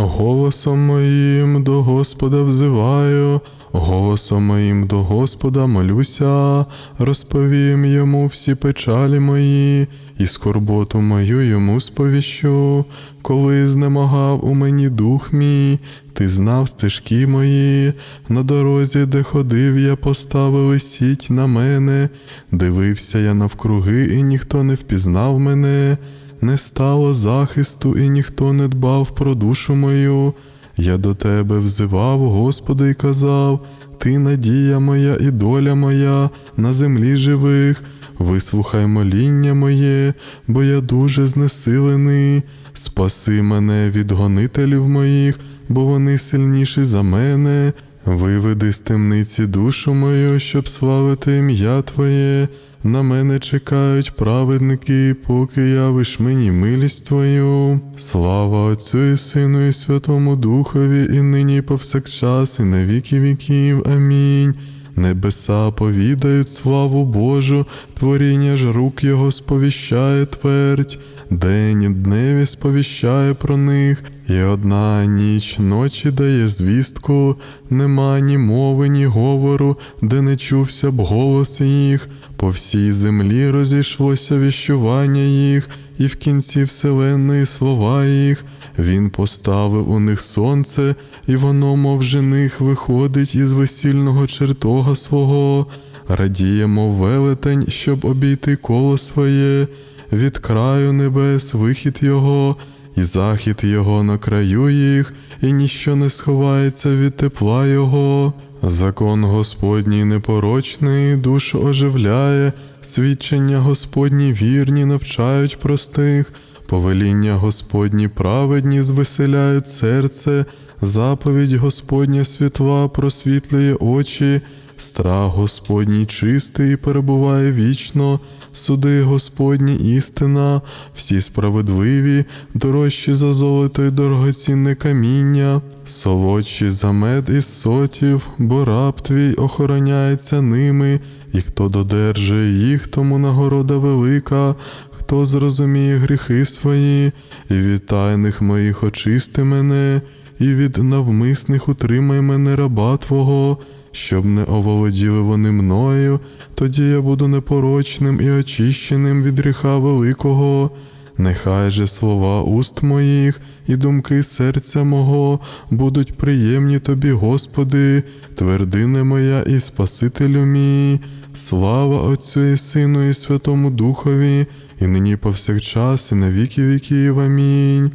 Голосом моїм до Господа взиваю, голосом моїм до Господа молюся, розповім йому всі печалі мої, і скорботу мою йому сповіщу, коли знемагав у мені дух мій, ти знав стежки мої, на дорозі, де ходив я, поставили сіть на мене, дивився я навкруги, і ніхто не впізнав мене не стало захисту, і ніхто не дбав про душу мою. Я до тебе взивав, Господи, і казав: Ти надія моя і доля моя на землі живих. Вислухай моління моє, бо я дуже знесилений. Спаси мене від гонителів моїх, бо вони сильніші за мене. Виведи з темниці душу мою, щоб славити ім'я Твоє. На мене чекають праведники, поки явиш мені милість Твою. Слава Отцю і Сину, і Святому Духові, і нині, і повсякчас, і на віки віків. Амінь. Небеса повідають славу Божу, творіння ж рук Його сповіщає твердь, день і дневі сповіщає про них, і одна ніч ночі дає звістку, нема ні мови, ні говору, де не чувся б голос їх. По всій землі розійшлося віщування їх, і в кінці вселенної слова їх. Він поставив у них сонце, і воно, мов жених, виходить із весільного чертога свого, радіє, мов велетень, щоб обійти коло своє, від краю небес вихід його, і захід його на краю їх, і ніщо не сховається від тепла його. Закон Господній непорочний душу оживляє, свідчення Господні вірні навчають простих, повеління Господні праведні звеселяють серце, заповідь Господня світла просвітлює очі, страх Господній чистий перебуває вічно, суди Господні істина, всі справедливі, дорожчі за золото й дорогоцінне каміння. Солодші за мед із сотів, бо раб твій охороняється ними, і хто додержує їх, тому нагорода велика, хто зрозуміє гріхи свої, і від тайних моїх очисти мене, і від навмисних утримай мене раба Твого, щоб не оволоділи вони мною, тоді я буду непорочним і очищеним від гріха великого. Нехай же слова уст моїх і думки серця мого будуть приємні тобі, Господи, твердине моя і Спасителю мій, слава Отцю і Сину, і Святому Духові, і нині повсякчас, і на віки віків. Амінь.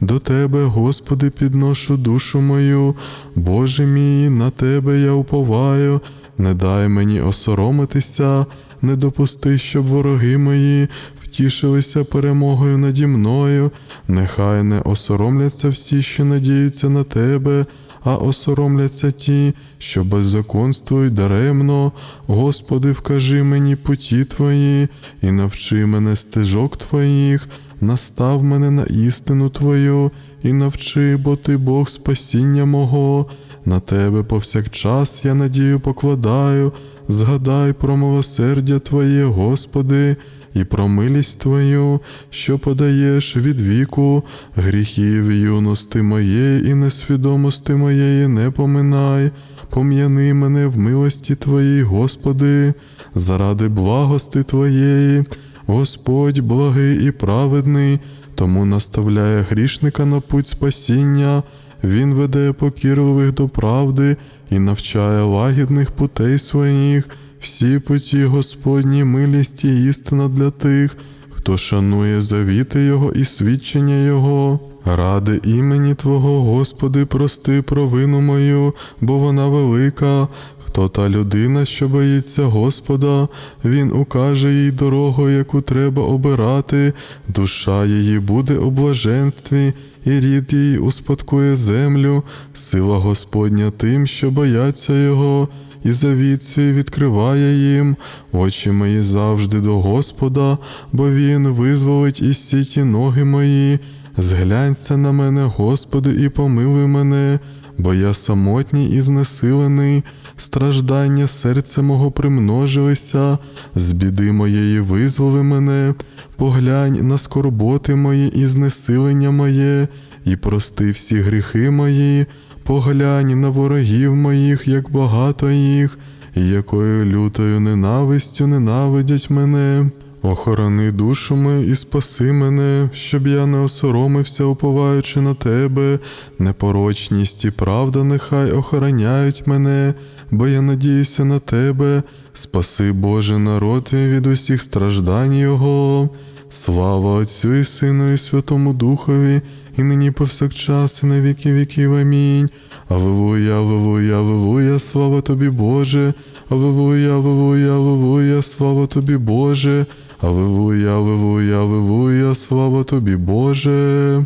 До Тебе, Господи, підношу душу мою, Боже мій, на Тебе я уповаю, не дай мені осоромитися, не допусти, щоб вороги мої втішилися перемогою наді мною, нехай не осоромляться всі, що надіються на тебе, а осоромляться ті, що беззаконствують даремно. Господи, вкажи мені путі Твої і навчи мене стежок Твоїх, настав мене на істину Твою і навчи, бо Ти Бог спасіння мого. На тебе повсякчас я надію покладаю, згадай про милосердя Твоє, Господи, і про милість Твою, що подаєш від віку, гріхів юності моєї і несвідомості моєї не поминай, пом'яни мене в милості Твоїй, Господи, заради благости Твоєї, Господь благий і праведний, тому наставляє грішника на путь спасіння. Він веде покірливих до правди і навчає лагідних путей своїх, всі путі Господні милість і істина для тих, хто шанує завіти Його і свідчення Його. Ради імені Твого, Господи, прости провину мою, бо вона велика. Хто та людина, що боїться Господа, Він укаже їй дорогу, яку треба обирати, душа її буде у блаженстві, і рід її успадкує землю, сила Господня тим, що бояться Його, і завіт свій відкриває їм, очі мої завжди до Господа, бо Він визволить із сіті ноги мої. Зглянься на мене, Господи, і помилуй мене, бо я самотній і знесилений, страждання серця мого примножилися, з біди моєї визволи мене, поглянь на скорботи мої і знесилення моє, і прости всі гріхи мої, поглянь на ворогів моїх, як багато їх, і якою лютою ненавистю ненавидять мене. Охорони душу мою і спаси мене, щоб я не осоромився, уповаючи на тебе. Непорочність і правда нехай охороняють мене, бо я надіюся на тебе. Спаси Боже народ від усіх страждань Його. Слава Отцю і Сину, і Святому Духові, і нині повсякчас, і на віки віків. Амінь. Авилуя, аллилуйя, аллилуйя, слава тобі, Боже. Авилуя, аллилуйя, аллилуйя, слава тобі, Боже. Аллилуйя, аллилуйя, аллилуйя, слава тобі, Боже.